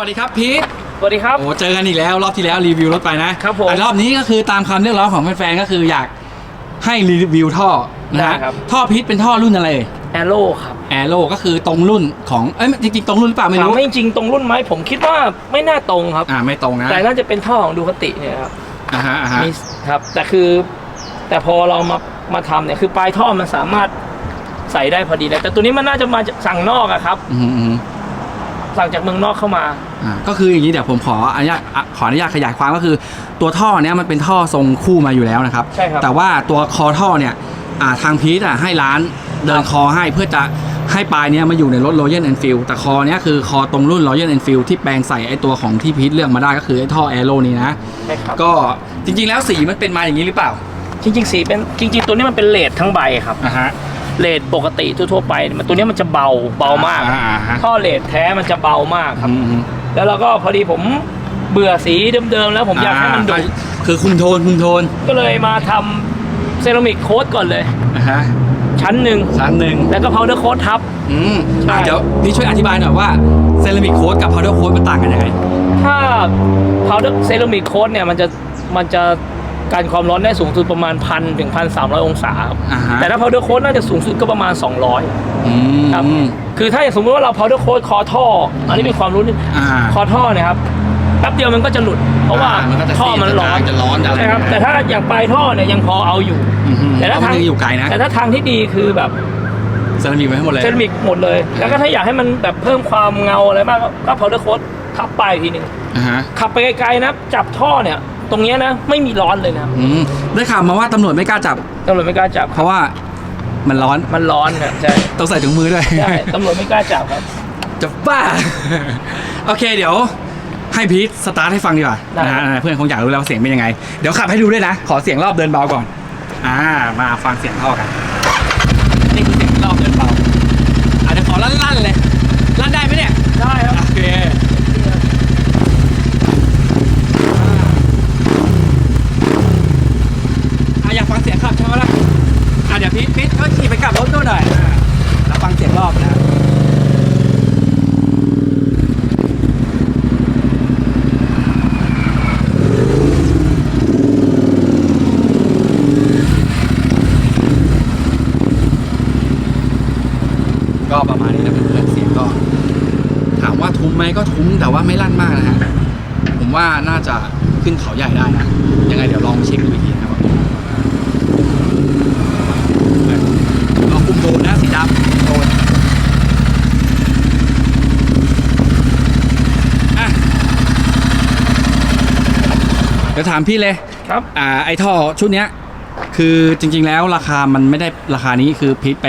วัสดีครับพีทสวัสดีครับ โอ้เจอกันอีกแล้ว รอบที่แล้วรีวิวรถไปนะครับผม แต่รอบนี้ก็คือตามคำเรียกร้องของแฟนๆก็คืออยากให้รีวิวท่อนะได้ฮะครับ ท่อพีทเป็นท่อรุ่นอะไรแอโร่ครับแอโร่ก็คือตรงรุ่นของเอ้ยจริงๆตรงรุ่นหรือเปล่าไม่ถามรู้ว่าจริงๆตรงรุ่นไหมผมคิดว่าไม่น่าตรงครับ อ่าไม่ตรงนะแต่น่าจะเป็นท่อของดูคติเนี่ยครับอ่าฮะอ่าฮะมีครับ แต่คือแต่พอเรามามาทำเนี่ยคือปลายท่อมันสามารถใส่ได้พอดีเลยแต่ตัวนี้มันน่าจะมาจากสั่งนอกอะครับ อืมอืม สั่งจากเมืองนอกเข้ามา อ่าก็คืออย่างนี้เดี๋ยวผมขออนุญาตอะขออนุญาตขยายความก็คือ ตัวท่อเนี้ยมันเป็นท่อทรงคู่มาอยู่แล้วนะครับ ใช่ครับแต่ว่าตัวคอท่อเนี่ยอ่าทางพีทอะให้ร้านเดินคอให้เพื่อจะให้ปลายเนี้ยมาอยู่ในรถ Royal Enfield แต่คอเนี้ยคือคอตรงรุ่น Royal Enfield ที่แปลงใส่ไอตัวของที่พีทเลือกมาได้ก็คือไอท่อแอโร่นี้นะ ใช่ครับ ก็จริงๆแล้วสีมันเป็นมาอย่างนี้หรือเปล่าจริงๆสีเป็นจริงๆตัวนี้มันเป็นเลดทั้งใบครับ อ่าฮะ เลดปกติทั่วๆไปมันตัวนี้มันจะเบาเบามาก อ่าฮะ ท่อเลดแท้มันจะเบามากครับอืมอืมแล้วเราก็พอดีผมเบื่อสีเดิมๆแล้วผมอยากให้มันดุอ่าคือคุมโทนคุมโทนก็เลยมาทำเซรามิกโค้ดก่อนเลยอ่าฮะชั้นหนึ่งชั้นหนึ่งแล้วก็พาวเดอร์โค้ดทับ อืมใช่อะเดี๋ยวพี่ช่วยอธิบายหน่อยว่าเซรามิกโค้ดกับพาวเดอร์โค้ดมันต่างกันยังไง ถ้าพาวเดอร์เซรามิกโค้ดเนี่ยมันจะมันจะ การความร้อนได้สูงสุดประมาณพันถึงพันสามร้อยองศาครับอ่าฮะแต่ถ้าพาวเดอร์โค้ดน่าจะสูงสุดก็ประมาณ 200 อืม ครับ คือถ้าอย่างสมมติว่าเราพาวเดอร์โค้ดคอท่อ อันนี้เป็นความรู้นิดอ่าคอท่อเนี่ยครับแป๊บเดียวมันก็จะหลุด เพราะว่าอ่ามันก็จะท่อมันร้อนจะร้อนจะอะไร ใช่ครับ แต่ถ้าอย่างปลายท่อเนี่ยยังพอเอาอยู่ อืมแต่แต่ถ้าถ้าทาง มันยังอยู่ไกลนะแต่ถ้าทางที่ดีคือแบบ เซรามิกไว้ให้หมดเลย เซรามิกหมดเลย แล้วก็ถ้าอยากให้มันแบบเพิ่มความเงาอะไรมากก็พาวเดอร์โค้ดทับไปอีกทีหนึ่งอ่าฮะขับไปไกลๆนะ จับท่อเนี่ย ตรงเนี้ยนะไม่มีร้อนเลยนะครับอืมได้ข่าวมาว่าตำรวจไม่กล้าจับ ตำรวจไม่กล้าจับเพราะว่ามันร้อนมันร้อนครับใช่ต้องใส่ถุงมือด้วย ใช่ตำรวจไม่กล้าจับครับ จะบ้า โอเคเดี๋ยว ให้พีทสตาร์ทให้ฟังดีกว่าได้ นะฮะเพื่อนคงอยากรู้แล้วว่าเสียงเป็นยังไง เดี๋ยวขับให้ดูด้วยนะ ขอเสียงรอบเดินเบาก่อน อ่า มาฟังเสียงท่อกันนี่คือเสียงรอบเดินเบาอาจจะเดี๋ยวขอลั่นๆเลยลั่นได้ไหมเนี่ย ได้ครับ โอเคอะอยากฟังเสียงขับใช่ไหมล่ะอะเดี๋ยวพีทพีทก็ ขี่ไปกลับรถด้วยหน่อยอะแล้วฟังเสียงรอบนะก็ประมาณนี้นะเพื่อนๆเสียงก็ ถามว่าทุ้มไหมก็ทุ้มแต่ว่าไม่ลั่นมากนะฮะ ผมว่าน่าจะขึ้นเขาใหญ่ได้นะ ยังไงเดี๋ยวลองเช็คดูอีกทีนะครับเราคุมโดนนะสีดำโดนอะ เดี๋ยวถามพี่เลยครับ อ่าไอท่อชุดเนี้ยคือจริง ๆ แล้วราคามันไม่ได้ราคานี้คือพีทไป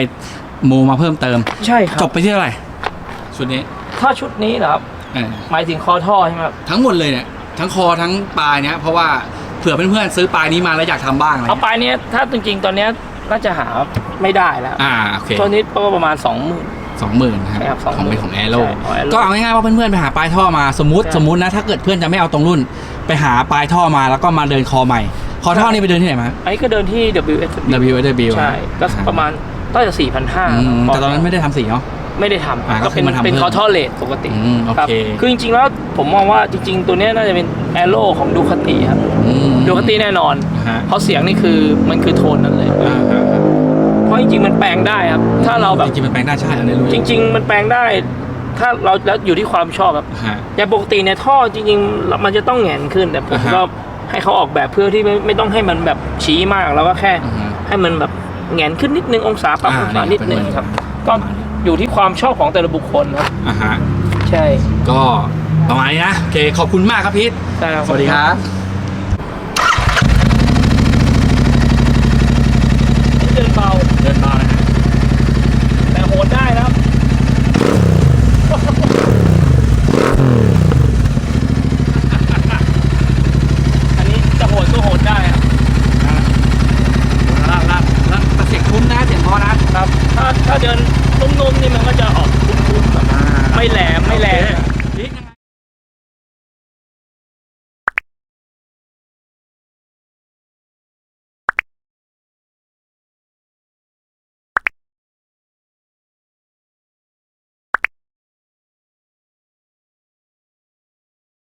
โมมาเพิ่มเติม ใช่ครับจบไปที่เท่าไหร่ชุดนี้ถ้าชุดนี้เหรอครับเออหมายถึงคอท่อใช่ไหมครับทั้งหมดเลยเนี่ยทั้งคอทั้งปลายเนี่ยเพราะว่าเผื่อเพื่อนๆซื้อปลายนี้มาแล้วอยากทำบ้างอะไรเอาเงี้ยไปเนี้ยถ้าจริงๆตอนเนี้ยน่าจะหาไม่ได้แล้วอ่าโอเคตัวนี้ก็ประมาณ20,000 สองหมื่นนะฮะใช่ครับของเป็นของแอโร่ใช่ของ Aero ก็เอาง่ายๆว่าเพื่อนๆไปหาปลายท่อมาสมมติใช่ สมมตินะถ้าเกิดเพื่อนจะไม่เอาตรงรุ่น ไปหาปลายท่อมาแล้วก็มาเดินคอใหม่ คอท่อนี่ไปเดินที่ไหนมา อันนี้ก็เดินที่ W S W W ใช่ ก็ประมาณต้อยจะ4,500อืมแต่ตอนนั้นไม่ได้ทำสีเนาะ ไม่ได้ทอ่าำก็ก็เป็นคือมาทำเป็นเพิ่มคอท่อเลทปกติอืมโอครับเคคือจริงๆแล้วผมมองว่าจริง ๆ ตัวเนี้ยน่าจะเป็นแอโร่ของดูคติครับอืมดูคติแน่นอน ฮะเพราะเสียงนี่คือมันคือโทนนั้นเลย อ่าอ่าอ่าเพราะจริงๆมันแปลง ได้ครับ ถ้าเราแบบจริงๆมันแปลงได้ใช่อันนี้รู้จริง ๆ มันแปลงได้ ถ้าเราแล้วอยู่ที่ความชอบครับฮะ อย่างปกติเนี่ยท่อจริงๆ มันจะต้องแหงนขึ้นแต่ผมอ่าฮะก็ให้เขาออกแบบเพื่อที่ไม่ไม่ต้องให้มันแบบชี้มากแล้วก็แค่ อือฮึให้มันแบบแหงนขึ้นนิดนึงองศาปรับอ่าองศานี่นิดนึงเป็นครับ ก็อยู่ที่ความชอบของแต่ละบุคคลครับ อ่าฮะ ใช่ก็ประมาณนี้นะ โอเค ขอบคุณมากครับพีท ได้ครับ สวัสดีครับ เดินเบา เดินมานะฮะ แต่โหดได้นะครับ อันนี้จะโห ดก็โหดได้ครับลาดลาดลาดแต่เสียงคุ้มนะเสียงเพอนะครับ ถ้าถ้าเดินนุ่มๆนี่มันก็จะออกคุ้มๆแบบไม่แหลมไม่แรง